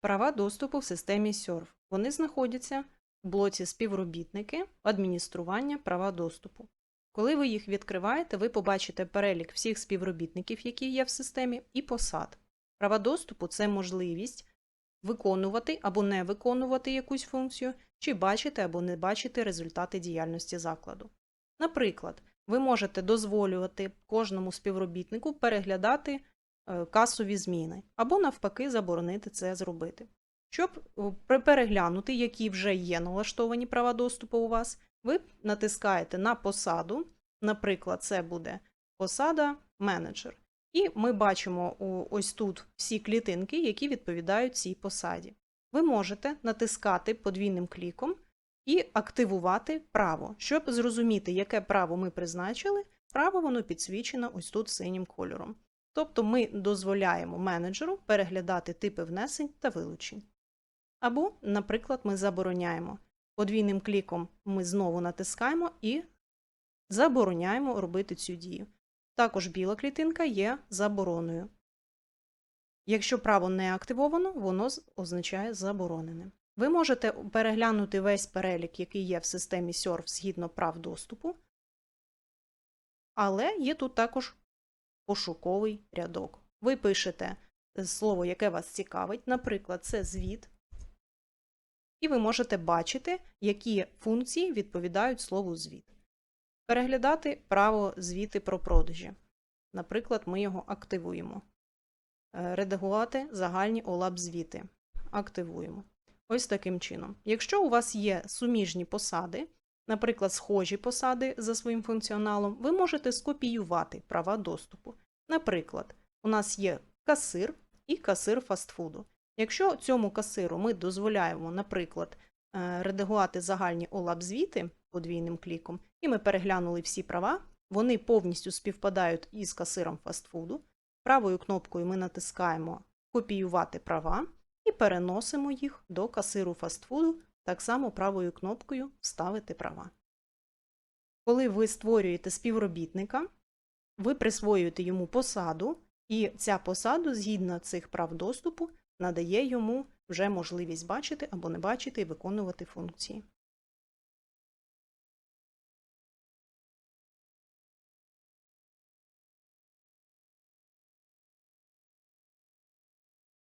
Права доступу в системі SURF. Вони знаходяться в блоці співробітники, адміністрування права доступу. Коли ви їх відкриваєте, ви побачите перелік всіх співробітників, які є в системі, і посад. Права доступу це можливість виконувати або не виконувати якусь функцію, чи бачити або не бачити результати діяльності закладу. Наприклад, ви можете дозволювати кожному співробітнику переглядати е, касові зміни, або навпаки заборонити це зробити. Щоб переглянути, які вже є налаштовані права доступу у вас, ви натискаєте на посаду, наприклад, це буде посада менеджер. І ми бачимо ось тут всі клітинки, які відповідають цій посаді. Ви можете натискати подвійним кліком і активувати право. Щоб зрозуміти, яке право ми призначили, право воно підсвічено ось тут синім кольором. Тобто ми дозволяємо менеджеру переглядати типи внесень та вилучень. Або, наприклад, ми забороняємо. Подвійним кліком ми знову натискаємо і забороняємо робити цю дію. Також біла клітинка є забороною. Якщо право не активовано, воно означає заборонене. Ви можете переглянути весь перелік, який є в системі SURF згідно прав доступу, але є тут також пошуковий рядок. Ви пишете е, слово, яке вас цікавить, наприклад, це звіт, і ви можете бачити, які функції відповідають слову звіт. Переглядати право звіти про продажі. Наприклад, ми його активуємо. Е, Редагувати загальні олап звіти. Активуємо. Ось таким чином. Якщо у вас є суміжні посади, наприклад, схожі посади за своїм функціоналом, ви можете скопіювати права доступу. Наприклад, у нас є касир і касир фастфуду. Якщо цьому касиру ми дозволяємо, наприклад, е, редагувати загальні олап-звіти подвійним кліком, і ми переглянули всі права, вони повністю співпадають із касиром фастфуду. Правою кнопкою ми натискаємо Копіювати права і переносимо їх до касиру фастфуду, так само правою кнопкою Вставити права. Коли ви створюєте співробітника, ви присвоюєте йому посаду, і ця посада, згідно цих прав доступу, надає йому вже можливість бачити або не бачити і виконувати функції.